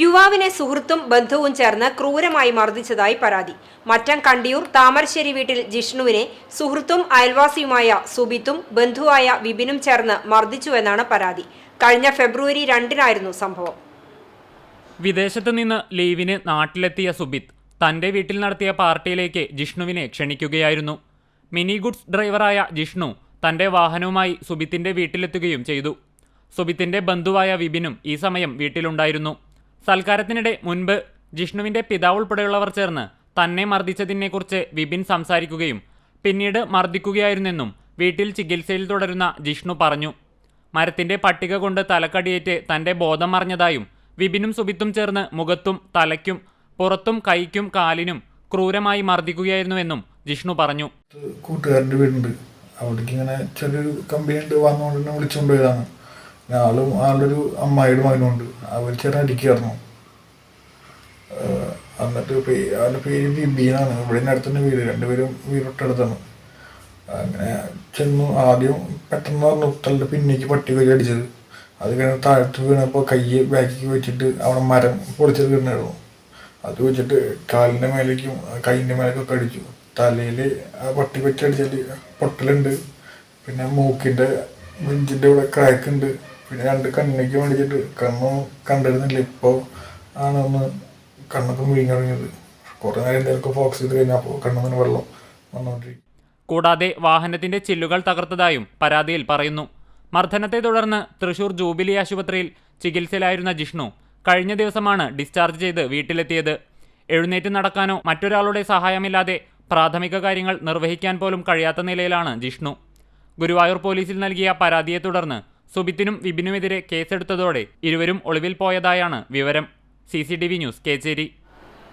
യുവാവിനെ സുഹൃത്തും ബന്ധുവും ചേർന്ന് ക്രൂരമായി മർദ്ദിച്ചതായി പരാതി. മറ്റം കണ്ടിയൂർ താമരശ്ശേരി വീട്ടിൽ ജിഷ്ണുവിനെ സുഹൃത്തും അയൽവാസിയുമായ സുബിത്തും ബന്ധുവായ വിപിനും ചേർന്ന് മർദ്ദിച്ചുവെന്നാണ് പരാതി. കഴിഞ്ഞ ഫെബ്രുവരി രണ്ടിനായിരുന്നു സംഭവം. വിദേശത്ത് നിന്ന് ലീവിന് നാട്ടിലെത്തിയ സുബിത്ത് തന്റെ വീട്ടിൽ നടത്തിയ പാർട്ടിയിലേക്ക് ജിഷ്ണുവിനെ ക്ഷണിക്കുകയായിരുന്നു. മിനി ഗുഡ്സ് ഡ്രൈവറായ ജിഷ്ണു തന്റെ വാഹനവുമായി സുബിത്തിന്റെ വീട്ടിലെത്തുകയും ചെയ്തു. സുബിത്തിന്റെ ബന്ധുവായ വിപിനും ഈ സമയം വീട്ടിലുണ്ടായിരുന്നു. സൽക്കാരത്തിനിടെ മുൻപ് ജിഷ്ണുവിന്റെ പിതാവ് ഉൾപ്പെടെയുള്ളവർ ചേർന്ന് തന്നെ മർദ്ദിച്ചതിനെക്കുറിച്ച് വിപിൻ സംസാരിക്കുകയും പിന്നീട് മർദ്ദിക്കുകയായിരുന്നെന്നും വീട്ടിൽ ചികിത്സയിൽ തുടരുന്ന ജിഷ്ണു പറഞ്ഞു. മരത്തിന്റെ പട്ടിക കൊണ്ട് തലക്കടിയേറ്റ് തന്റെ ബോധം മറിഞ്ഞതായും വിപിനും സുബിത്തും ചേർന്ന് മുഖത്തും തലയ്ക്കും പുറത്തും കൈക്കും കാലിനും ക്രൂരമായി മർദ്ദിക്കുകയായിരുന്നുവെന്നും ജിഷ്ണു പറഞ്ഞു. കൂട്ടുകാരന്റെ വീടുണ്ട്. അവിടേക്ക് ഇങ്ങനെ ചെറിയൊരു കമ്പനി ഉണ്ട് വന്നുകൊണ്ട് എന്നെ വിളിച്ചുകൊണ്ട് ആളുടെ ഒരു അമ്മായിയുടെ മകനുണ്ട് അവർ ചേർന്ന് അടിക്കായിരുന്നു എന്നിട്ട് പേ- പേര് ബിബീനാണ്. ഇവിടെ അടുത്ത വീട്. രണ്ടുപേരും വീടൊട്ടടുത്താണ് അങ്ങനെ ചെന്നു. ആദ്യം പെട്ടെന്ന് പറഞ്ഞു തള്ളിന്റെ പിന്നേക്ക് പട്ടി കൈ അടിച്ചത്. അത് കഴിഞ്ഞ് താഴത്ത് വീണപ്പോൾ കൈ ബാക്കിക്ക് വെച്ചിട്ട് അവിടെ മരം പൊളിച്ചത് വീണായിരുന്നു. അത് വെച്ചിട്ട് കാലിന്റെ മേലേക്കും കൈയിന്റെ മേലേക്കൊക്കെ അടിച്ചു. തലയിൽ ആ പട്ടി വെച്ചടിച്ചാൽ പൊട്ടലുണ്ട്. പിന്നെ മൂക്കിന്റെ നെഞ്ചിന്റെ ഇവിടെ ക്രാക്ക് ഉണ്ട്. പിന്നെ രണ്ട് കണ്ണിലേക്ക് വേണ്ടിയിട്ട് കണ്ണും കണ്ടിരുന്നില്ല. ഇപ്പോൾ ആണ് ഒന്ന് കണ്ണൊക്കെ തുടങ്ങിയത് കുറേ നേരം എന്തെങ്കിലും ഫോക്സ് ചെയ്ത് കഴിഞ്ഞാൽ അപ്പോൾ കണ്ണിൽ നിന്ന് വെള്ളം വന്നുകൊണ്ടിരിക്കും കൂടാതെ വാഹനത്തിന്റെ ചില്ലുകൾ തകർത്തതായും പരാതിയിൽ പറയുന്നു. മർദ്ദനത്തെ തുടർന്ന് തൃശൂർ ജൂബിലി ആശുപത്രിയിൽ ചികിത്സയിലായിരുന്ന ജിഷ്ണു കഴിഞ്ഞ ദിവസമാണ് ഡിസ്ചാർജ് ചെയ്ത് വീട്ടിലെത്തിയത്. എഴുന്നേറ്റ് നടക്കാനോ മറ്റൊരാളുടെ സഹായമില്ലാതെ പ്രാഥമിക കാര്യങ്ങൾ നിർവഹിക്കാൻ പോലും കഴിയാത്ത നിലയിലാണ് ജിഷ്ണു. ഗുരുവായൂർ പോലീസിൽ നൽകിയ പരാതിയെ തുടർന്ന് സുബിത്തിനും വിപിനുമെതിരെ കേസെടുത്തതോടെ ഇരുവരും ഒളിവിൽ പോയതായാണ് വിവരം. C news Kecheri.